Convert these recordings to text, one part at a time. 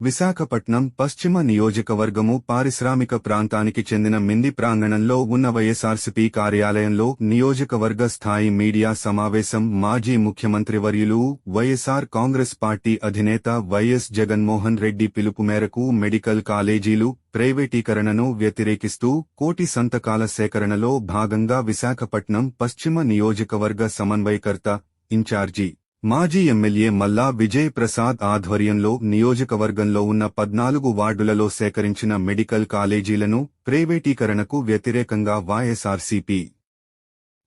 విశాఖపట్నం పశ్చిమ నియోజకవర్గము పారిశ్రామిక ప్రాంతానికి చెందిన మింది ప్రాంగణంలో ఉన్న వైఎస్ఆర్సీపీ కార్యాలయంలో నియోజకవర్గ స్థాయి మీడియా సమావేశం మాజీ ముఖ్యమంత్రి వర్యులు వైఎస్ఆర్ కాంగ్రెస్ పార్టీ అధినేత వైఎస్ జగన్మోహన్ రెడ్డి పిలుపు మేరకు మెడికల్ కాలేజీలు ప్రైవేటీకరణను వ్యతిరేకిస్తూ కోటి సంతకాల సేకరణలో భాగంగా విశాఖపట్నం పశ్చిమ నియోజకవర్గ సమన్వయకర్త ఇన్ఛార్జి మాజీ ఎమ్మెల్యే మల్లా విజయ్ ప్రసాద్ ఆధ్వర్యంలో నియోజకవర్గంలో ఉన్న పద్నాలుగు వార్డులలో సేకరించిన మెడికల్ కాలేజీలను ప్రైవేటీకరణకు వ్యతిరేకంగా వైఎస్ఆర్సీపీ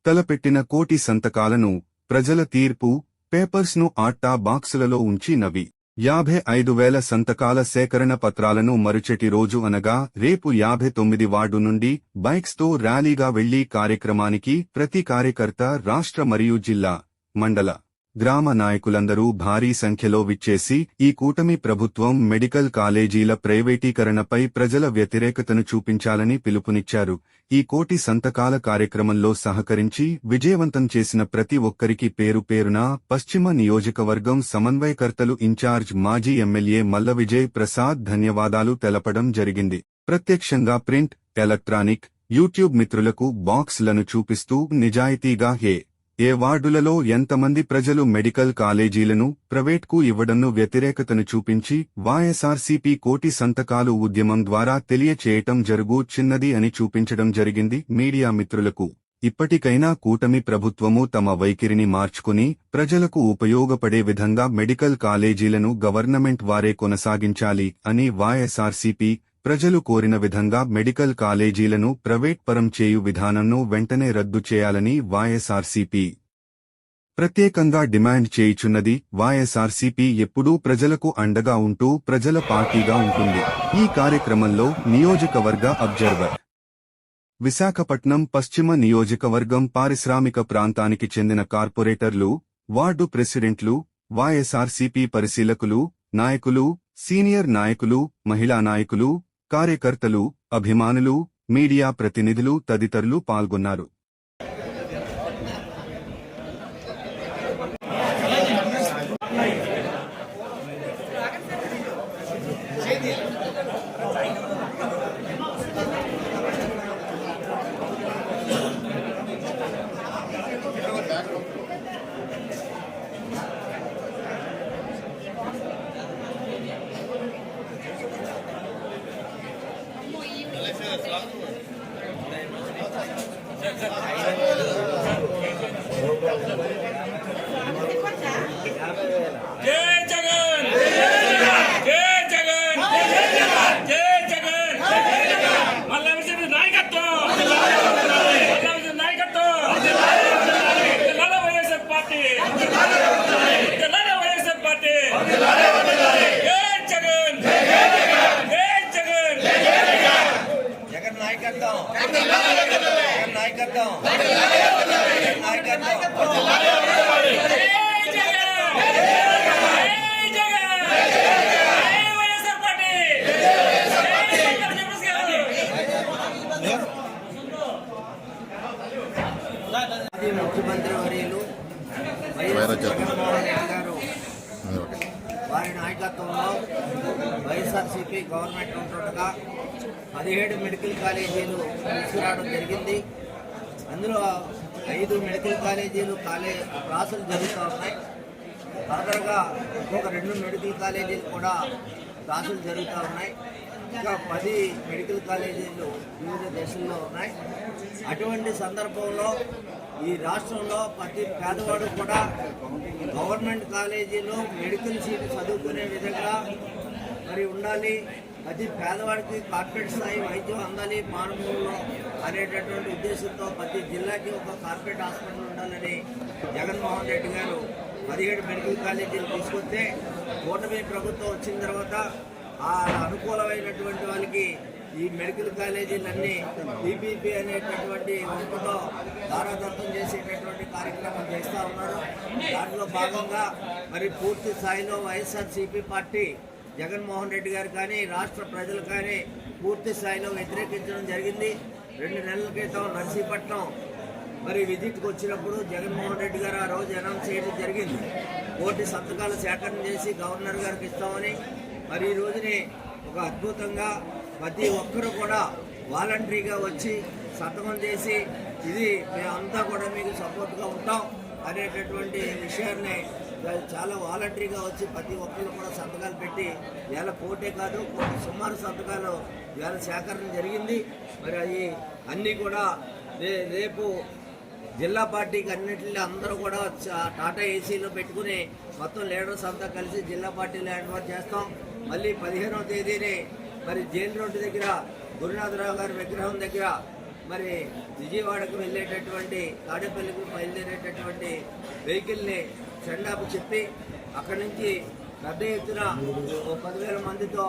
తలపెట్టిన కోటి సంతకాలను ప్రజల తీర్పు పేపర్స్ను ఆట్టా బాక్సులలో ఉంచి నవి. యాభై ఐదు వేల సంతకాల సేకరణ పత్రాలను మరుచటి రోజు అనగా రేపు యాభై తొమ్మిది వార్డు నుండి బైక్స్తో ర్యాలీగా వెళ్ళి కార్యక్రమానికి ప్రతి కార్యకర్త రాష్ట్ర మరియు జిల్లా మండల గ్రామ నాయకులందరూ భారీ సంఖ్యలో విచ్చేసి ఈ కూటమి ప్రభుత్వం మెడికల్ కాలేజీల ప్రైవేటీకరణపై ప్రజల వ్యతిరేకతను చూపించాలని పిలుపునిచ్చారు. ఈ కోటి సంతకాల కార్యక్రమంలో సహకరించి విజయవంతం చేసిన ప్రతి ఒక్కరికి పేరు పేరున పశ్చిమ నియోజకవర్గం సమన్వయకర్తలు ఇన్ఛార్జ్ మాజీ ఎమ్మెల్యే మల్ల విజయ్ ప్రసాద్ ధన్యవాదాలు తెలపడం జరిగింది. ప్రత్యక్షంగా ప్రింట్ ఎలక్ట్రానిక్ యూట్యూబ్ మిత్రులకు బాక్స్లను చూపిస్తూ నిజాయితీగా హే. ఏ వార్డులలో ఎంతమంది ప్రజలు మెడికల్ కాలేజీలను ప్రైవేట్కు ఇవ్వడంను వ్యతిరేకతను చూపించి వైఎస్ఆర్సీపీ కోటి సంతకాలు ఉద్యమం ద్వారా తెలియచేయటం జరుగు చిన్నది అని చూపించడం జరిగింది మీడియా మిత్రులకు. ఇప్పటికైనా కూటమి ప్రభుత్వము తమ వైఖరిని మార్చుకుని ప్రజలకు ఉపయోగపడే విధంగా మెడికల్ కాలేజీలను గవర్నమెంట్ వారే కొనసాగించాలి అని వైఎస్ఆర్సీపీ ప్రజలు కోరిన విధంగా మెడికల్ కాలేజీలను ప్రైవేట్ పరం చేయు విధానంను వెంటనే రద్దు చేయాలని వైఎస్ఆర్సీపీ ప్రత్యేకంగా డిమాండ్ చేయుచున్నది వైఎస్ఆర్సీపీ ఎప్పుడూ ప్రజలకు అండగా ఉంటూ ప్రజల పార్టీగా ఉంటుంది. ఈ కార్యక్రమంలో నియోజకవర్గ అబ్జర్వర్ విశాఖపట్నం పశ్చిమ నియోజకవర్గం పారిశ్రామిక ప్రాంతానికి చెందిన కార్పొరేటర్లు వార్డు ప్రెసిడెంట్లు వైఎస్ఆర్సీపీ పరిశీలకులు నాయకులు సీనియర్ నాయకులు మహిళా నాయకులు కార్యకర్తలు అభిమానులు మీడియా ప్రతినిధులు తదితరులు పాల్గొన్నారు. Gracias. ముఖ్యమంత్రి వర్యులు గారు వారి నాయకత్వంలో వైఎస్ఆర్సీపీ గవర్నమెంట్ ఉంటుండగా పదిహేడు మెడికల్ కాలేజీలు తీసుకురావడం జరిగింది. అందులో ఐదు మెడికల్ కాలేజీలు కాలే క్లాసులు జరుగుతూ ఉన్నాయి. ఫర్దర్గా ఇంకొక రెండు మెడికల్ కాలేజీలు కూడా క్లాసులు జరుగుతూ ఉన్నాయి. ఇంకా పది మెడికల్ కాలేజీలు వివిధ దేశాల్లో ఉన్నాయి. అటువంటి సందర్భంలో ఈ రాష్ట్రంలో ప్రతి పేదవాడు కూడా గవర్నమెంట్ కాలేజీలో మెడికల్ సీట్ చదువుకునే విధంగా మరి ఉండాలి. ప్రతి పేదవాడికి కార్పొరేట్ స్థాయి వైద్యం అందాలి మానవుల్లో అనేటటువంటి ఉద్దేశంతో ప్రతి జిల్లాకి ఒక కార్పొరేట్ హాస్పిటల్ ఉండాలని జగన్మోహన్ రెడ్డి గారు పదిహేడు మెడికల్ కాలేజీలు తీసుకొస్తే కూటమి ప్రభుత్వం వచ్చిన తర్వాత ఆ అనుకూలమైనటువంటి వాళ్ళకి ఈ మెడికల్ కాలేజీలన్నీ పీపీపీ అనేటటువంటి వంపుతో దారాదత్తం చేసేటటువంటి కార్యక్రమం చేస్తూ ఉన్నారు. దాంట్లో భాగంగా మరి పూర్తి స్థాయిలో వైఎస్ఆర్సీపీ పార్టీ జగన్మోహన్ రెడ్డి గారు కానీ రాష్ట్ర ప్రజలు కానీ పూర్తి స్థాయిలో వ్యతిరేకించడం జరిగింది. రెండు నెలల క్రితం నర్సీపట్నం మరి విజిట్కి వచ్చినప్పుడు జగన్మోహన్ రెడ్డి గారు ఆ రోజు అనౌన్స్ చేయడం జరిగింది. కోటి సంతకాలు సేకరణ చేసి గవర్నర్ గారికి ఇస్తామని మరి ఈ రోజుని ఒక అద్భుతంగా ప్రతి ఒక్కరు కూడా వాలంటరీగా వచ్చి సంతకం చేసి ఇది మేమంతా కూడా మీకు సపోర్ట్గా ఉంటాం అనేటటువంటి విషయాన్ని చాలా వాలంటరీగా వచ్చి ప్రతి ఒక్కరు కూడా సంతకాలు పెట్టి వేల కోటే కాదు సుమారు సంతకాలు వేల సేకరణ జరిగింది. మరి అవి అన్నీ కూడా రేపు జిల్లా పార్టీకి అన్నింటిలో అందరూ కూడా టాటా ఏసీలో పెట్టుకుని మొత్తం లీడర్స్ అంతా కలిసి జిల్లా పార్టీలో హ్యాండ్ చేస్తాం. మళ్ళీ పదిహేనవ తేదీని మరి జైలు రోడ్డు దగ్గర గురునాథరావు గారి విగ్రహం దగ్గర మరి విజయవాడకు వెళ్ళేటటువంటి తాడేపల్లికి బయలుదేరేటటువంటి వెహికల్ని చెండాకు చెప్పి అక్కడి నుంచి పెద్ద ఎత్తున ఓ పదివేల మందితో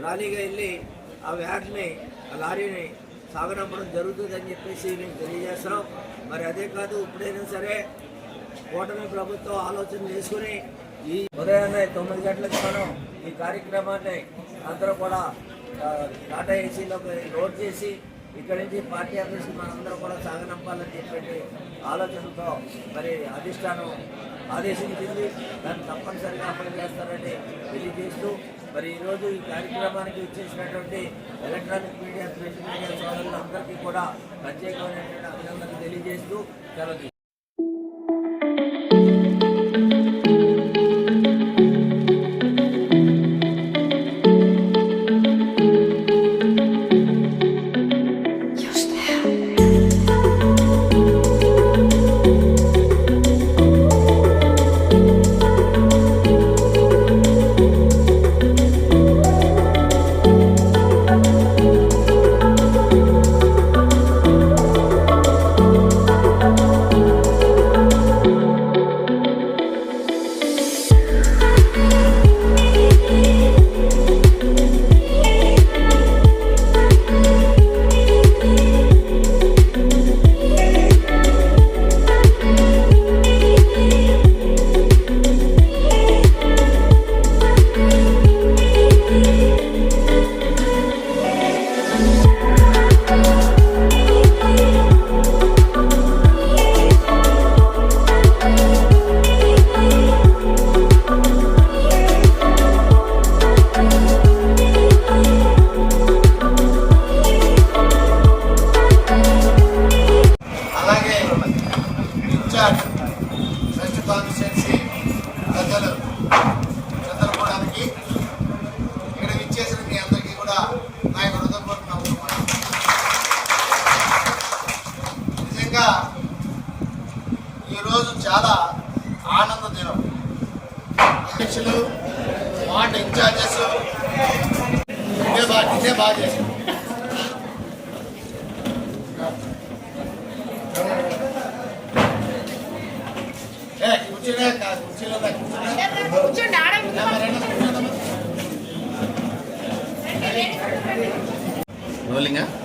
ర్యాలీగా వెళ్ళి ఆ వ్యాట్ని ఆ లారీని సాగనంపడం జరుగుతుందని చెప్పేసి మేము తెలియజేస్తున్నాం. మరి అదే కాదు ఇప్పుడైనా సరే కూటమి ప్రభుత్వం ఆలోచన చేసుకుని ఈ ఉదయాన్నే తొమ్మిది గంటలకు మనం ఈ కార్యక్రమాన్ని అందరూ కూడా టాటా ఏసీలోకి లోడ్ చేసి ఇక్కడి నుంచి పార్టీ ఆఫీస్కి మనందరం కూడా సాగనంపాలని చెప్పి ఆలోచనతో మరి అధిష్టానం ఆదేశించింది. దాన్ని తప్పనిసరిగా అమలు చేస్తారని తెలియజేస్తూ మరి ఈరోజు ఈ కార్యక్రమానికి ఇచ్చేసినటువంటి ఎలక్ట్రానిక్ మీడియా ప్రింట్ మీడియా సోదరులందరికీ కూడా ప్రత్యేకమైనటువంటి అభినందనలు తెలియజేస్తూ సెలవు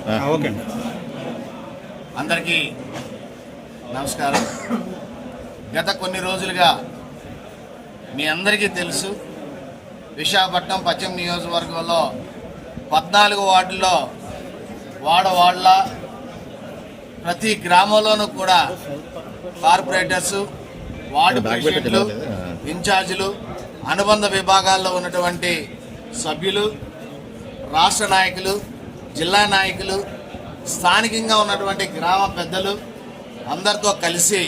ఓకే అందరికీ నమస్కారం. గత కొన్ని రోజులుగా మీ అందరికీ తెలుసు విశాఖపట్నం పశ్చిమ నియోజకవర్గంలో పద్నాలుగు వార్డుల్లో వాడవాళ్ళ ప్రతి గ్రామంలోనూ కూడా కార్పొరేటర్స్ వార్డు ప్రెసిడెంట్లు ఇన్ఛార్జీలు అనుబంధ విభాగాల్లో ఉన్నటువంటి సభ్యులు రాష్ట్ర నాయకులు జిల్లా నాయకులు స్థానికంగా ఉన్నటువంటి గ్రామ పెద్దలు అందరితో కలిసి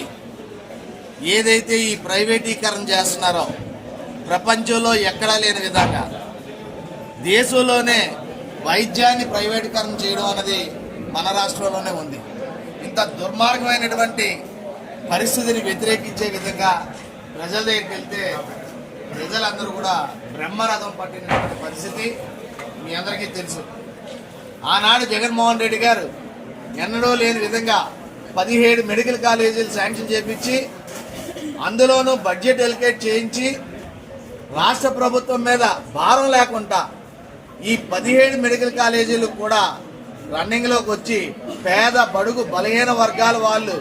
ఏదైతే ఈ ప్రైవేటీకరణ చేస్తున్నారో ప్రపంచంలో ఎక్కడా లేని విధంగా దేశంలోనే వైద్యాన్ని ప్రైవేటీకరణ చేయడం అనేది మన రాష్ట్రంలోనే ఉంది. ఇంత దుర్మార్గమైనటువంటి పరిస్థితిని వ్యతిరేకించే విధంగా ప్రజల దగ్గరికి వెళ్తే ప్రజలందరూ కూడా బ్రహ్మరథం పట్టినటువంటి పరిస్థితి మీ అందరికీ తెలుసు. ఆనాడు జగన్మోహన్ రెడ్డి గారు ఎన్నడూ లేని విధంగా పదిహేడు మెడికల్ కాలేజీలు శాంక్షన్ చేపించి అందులోనూ బడ్జెట్ ఎలికేట్ చేయించి రాష్ట్ర ప్రభుత్వం మీద భారం లేకుండా ఈ పదిహేడు మెడికల్ కాలేజీలు కూడా రన్నింగ్లోకి వచ్చి పేద బడుగు బలహీన వర్గాల వాళ్ళు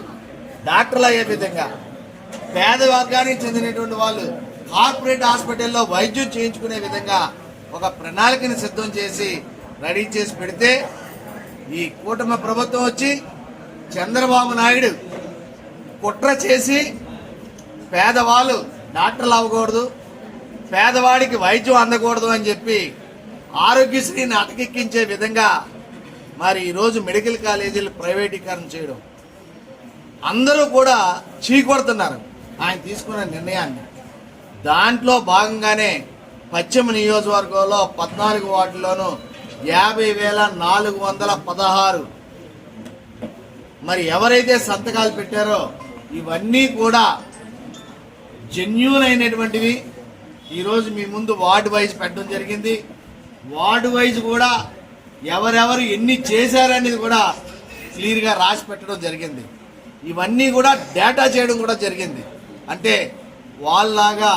డాక్టర్లు అయ్యే విధంగా పేద వర్గానికి చెందినటువంటి వాళ్ళు కార్పొరేట్ హాస్పిటల్లో వైద్యం చేయించుకునే విధంగా ఒక ప్రణాళికని సిద్ధం చేసి రెడీ చేసి పెడితే ఈ కూటమి ప్రభుత్వం వచ్చి చంద్రబాబు నాయుడు కుట్ర చేసి పేదవాళ్ళు డాక్టర్లు అవ్వకూడదు పేదవాడికి వైద్యం అందకూడదు అని చెప్పి ఆరోగ్యశ్రీని అటకెక్కించే విధంగా మరి ఈరోజు మెడికల్ కాలేజీలు ప్రైవేటీకరణ చేయడం. అందరూ కూడా చీకొడుతున్నారు. ఆయన తీసుకున్న నిర్ణయాన్ని. దాంట్లో భాగంగానే పశ్చిమ నియోజకవర్గంలో పద్నాలుగు వార్డుల్లోనూ యాభై వేల నాలుగు వందల పదహారు. మరి ఎవరైతే సంతకాలు పెట్టారో ఇవన్నీ కూడా జెన్యున్ అయినటువంటివి ఈరోజు మీ ముందు వార్డు వైజ్ పెట్టడం జరిగింది. వార్డు వైజ్ కూడా ఎవరెవరు ఎన్ని చేశారనేది కూడా క్లియర్గా రాసి పెట్టడం జరిగింది. ఇవన్నీ కూడా డేటా చేయడం కూడా జరిగింది. అంటే వాళ్ళలాగా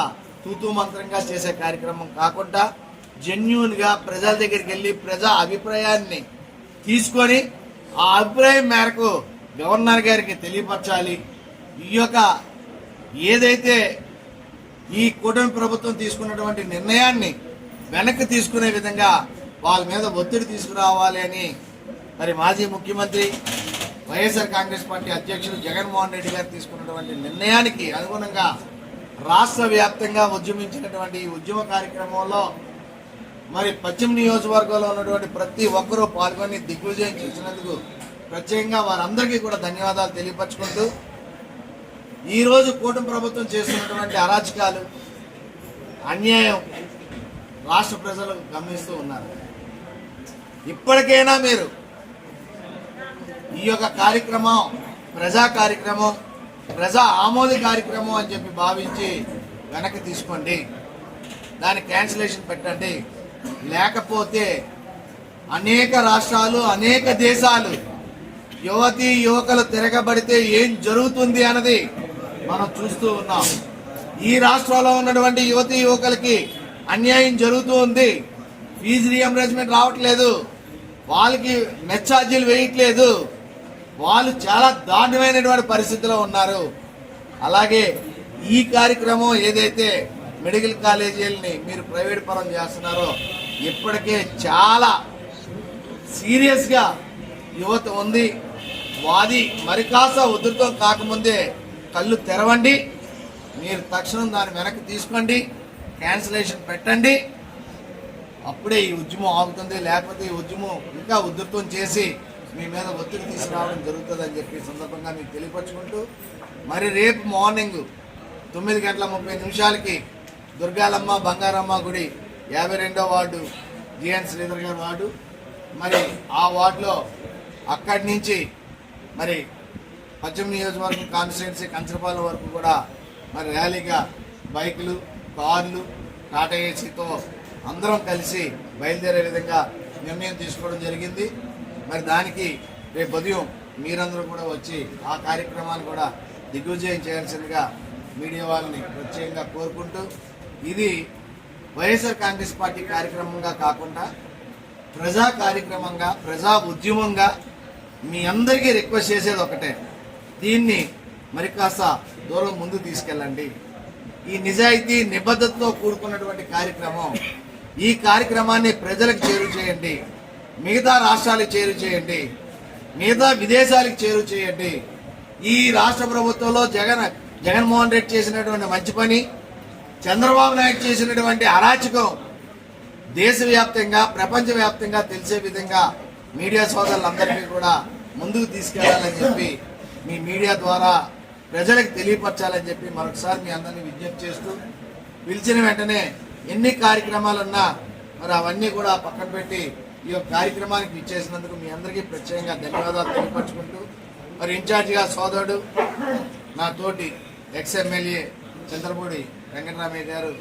తూతూ మంత్రంగా చేసే కార్యక్రమం కాకుండా జెన్యున్గా ప్రజల దగ్గరికి వెళ్ళి ప్రజా అభిప్రాయాన్ని తీసుకొని ఆ అభిప్రాయం మేరకు గవర్నర్ గారికి తెలియపరచాలి. ఈ యొక్క ఏదైతే ఈ కూటమి ప్రభుత్వం తీసుకున్నటువంటి నిర్ణయాన్ని వెనక్కి తీసుకునే విధంగా వాళ్ళ మీద ఒత్తిడి తీసుకురావాలి అని మరి మాజీ ముఖ్యమంత్రి వైఎస్ఆర్ కాంగ్రెస్ పార్టీ అధ్యక్షుడు జగన్మోహన్ రెడ్డి గారు తీసుకున్నటువంటి నిర్ణయానికి అనుగుణంగా రాష్ట్ర వ్యాప్తంగా ఉద్యమించినటువంటి ఈ ఉద్యమ కార్యక్రమంలో మరి పశ్చిమ నియోజకవర్గంలో ఉన్నటువంటి ప్రతి ఒక్కరూ పాల్గొని దిగ్విజయం చేసినందుకు ప్రత్యేకంగా వారందరికీ కూడా ధన్యవాదాలు తెలియపరచుకుంటూ ఈరోజు కూటమి ప్రభుత్వం చేస్తున్నటువంటి అరాచకాలు అన్యాయం రాష్ట్ర ప్రజలు గమనిస్తూ ఉన్నారు. ఇప్పటికైనా మీరు ఈ యొక్క కార్యక్రమం ప్రజా కార్యక్రమం ప్రజా ఆమోద కార్యక్రమం అని చెప్పి భావించి వెనక్కి తీసుకోండి. దాని క్యాన్సిలేషన్ పెట్టండి. లేకపోతే అనేక రాష్ట్రాలు అనేక దేశాలు యువతి యువకులు తిరగబడితే ఏం జరుగుతుంది అన్నది మనం చూస్తూ ఉన్నాం. ఈ రాష్ట్రంలో ఉన్నటువంటి యువతి యువకులకి అన్యాయం జరుగుతూ ఉంది. ఫీజు రీఎంబర్స్మెంట్ రావట్లేదు. వాళ్ళకి మెచ్చార్జీలు వేయట్లేదు. వాళ్ళు చాలా దారుణమైనటువంటి పరిస్థితిలో ఉన్నారు. అలాగే ఈ కార్యక్రమం ఏదైతే మెడికల్ కాలేజీలని మీరు ప్రైవేట్ పరం చేస్తున్నారో ఇప్పటికే చాలా సీరియస్గా యువత ఉంది. వాది మరి కాస్త ఉధృతం కాకముందే కళ్ళు తెరవండి. మీరు తక్షణం దాన్ని వెనక్కి తీసుకోండి. క్యాన్సిలేషన్ పెట్టండి. అప్పుడే ఈ ఉద్యమం ఆగుతుంది. లేకపోతే ఈ ఉద్యమం ఇంకా ఉధృతం చేసి మీ మీద ఒత్తిడి తీసుకురావడం జరుగుతుందని చెప్పి సందర్భంగా మీకు తెలియపరచుకుంటూ మరి రేపు మార్నింగ్ తొమ్మిది గంటల ముప్పై నిమిషాలకి దుర్గాలమ్మ బంగారమ్మ గుడి యాభై రెండో వార్డు జిఎన్ శ్రీధర్ గారి వార్డు. మరి ఆ వార్డులో అక్కడి నుంచి మరి పశ్చిమ నియోజకవర్గం కాన్స్టిట్యున్సీ కంచరపాలెం వరకు కూడా మరి ర్యాలీగా బైకులు కార్లు టాటా ఏసీతో అందరం కలిసి బయలుదేరే విధంగా నిర్ణయం తీసుకోవడం జరిగింది. మరి దానికి రేపు ఉదయం మీరందరూ కూడా వచ్చి ఆ కార్యక్రమాన్ని కూడా దిగ్విజయం చేయాల్సిందిగా మీడియా వాళ్ళని ప్రత్యేకంగా కోరుకుంటూ ఇది వైఎస్ఆర్ కాంగ్రెస్ పార్టీ కార్యక్రమంగా కాకుండా ప్రజా కార్యక్రమంగా ప్రజా ఉద్యమంగా మీ అందరికీ రిక్వెస్ట్ చేసేది ఒకటే. దీన్ని మరి కాస్త దూరం ముందు తీసుకెళ్ళండి. ఈ నిజాయితీ నిబద్ధతతో కూడుకున్నటువంటి కార్యక్రమం. ఈ కార్యక్రమాన్ని ప్రజలకు చేరు చేయండి. మిగతా రాష్ట్రాలకు చేరు చేయండి. మిగతా విదేశాలకు చేరు చేయండి. ఈ రాష్ట్ర ప్రభుత్వంలో జగన్ జగన్మోహన్ రెడ్డి చేసినటువంటి మంచి పని చంద్రబాబు నాయుడు చేసినటువంటి అరాచకం దేశవ్యాప్తంగా ప్రపంచవ్యాప్తంగా తెలిసే విధంగా మీడియా సోదరులందరికీ కూడా ముందుకు తీసుకెళ్ళాలని చెప్పి మీ మీడియా ద్వారా ప్రజలకు తెలియపరచాలని చెప్పి మరొకసారి మీ అందరినీ విజ్ఞప్తి చేస్తూ పిలిచిన వెంటనే ఎన్ని కార్యక్రమాలున్నా మరి అవన్నీ కూడా పక్కన పెట్టి ఈ యొక్క కార్యక్రమానికి ఇచ్చేసినందుకు మీ అందరికీ ప్రత్యేకంగా ధన్యవాదాలు తెలియపరచుకుంటూ మరి ఇన్ఛార్జిగా సోదరుడు నా తోటి ఎక్స్ ఎమ్మెల్యే చంద్రపూడి వెంకటరామయ్య గారు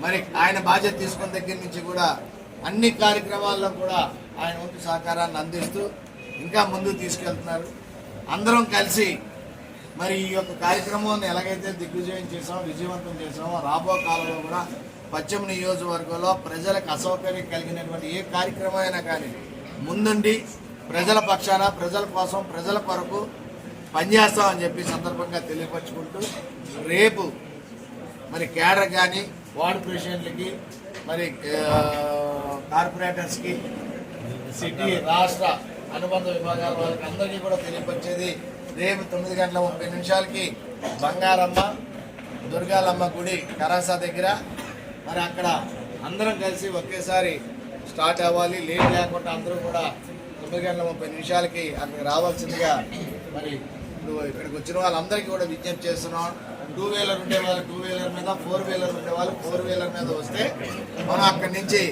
మరి ఆయన బాధ్యత తీసుకున్న దగ్గర నుంచి కూడా అన్ని కార్యక్రమాల్లో కూడా ఆయన వంతు సహకారాన్ని అందిస్తూ ఇంకా ముందుకు తీసుకెళ్తున్నారు. అందరం కలిసి మరి ఈ యొక్క కార్యక్రమాన్ని ఎలాగైతే దిగ్విజయం చేసామో విజయవంతం చేసామో రాబో కాలంలో కూడా పశ్చిమ నియోజకవర్గంలో ప్రజలకు అసౌకర్యం కలిగినటువంటి ఏ కార్యక్రమం అయినా కానీ ముందుండి ప్రజల పక్షాన ప్రజల కోసం ప్రజల కొరకు పనిచేస్తామని చెప్పి సందర్భంగా తెలియపరచుకుంటూ రేపు మరి క్యాడర్ కానీ వార్డు పేషెంట్లకి మరి కార్పొరేటర్స్కి సిటీ రాష్ట్ర అనుబంధ విభాగాల వాళ్ళకి అందరికీ కూడా తెలియపరిచేది రేపు తొమ్మిది గంటల ముప్పై నిమిషాలకి బంగారమ్మ దుర్గాలమ్మ గుడి కరాసా దగ్గర. మరి అక్కడ అందరం కలిసి ఒకేసారి స్టార్ట్ అవ్వాలి. లేట్ లేకుండా అందరూ కూడా తొమ్మిది గంటల ముప్పై నిమిషాలకి అక్కడికి రావాల్సిందిగా మరి ఇప్పుడు ఇక్కడికి వచ్చిన వాళ్ళందరికీ కూడా విజ్ఞప్తి చేస్తున్నాం. టూ వీలర్ ఉండే వాళ్ళు టూ వీలర్ మీద ఫోర్ వీలర్ ఉండే వాళ్ళు ఫోర్ వీలర్ మీద వస్తే మనం అక్కడి నుంచి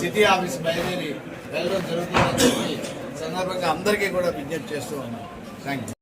సిటీ ఆఫీస్ బయలుదేరి వెళ్ళడం జరుగుతుందని చెప్పి సందర్భంగా అందరికీ కూడా విజ్ఞప్తి చేస్తూ ఉన్నాం. Thank you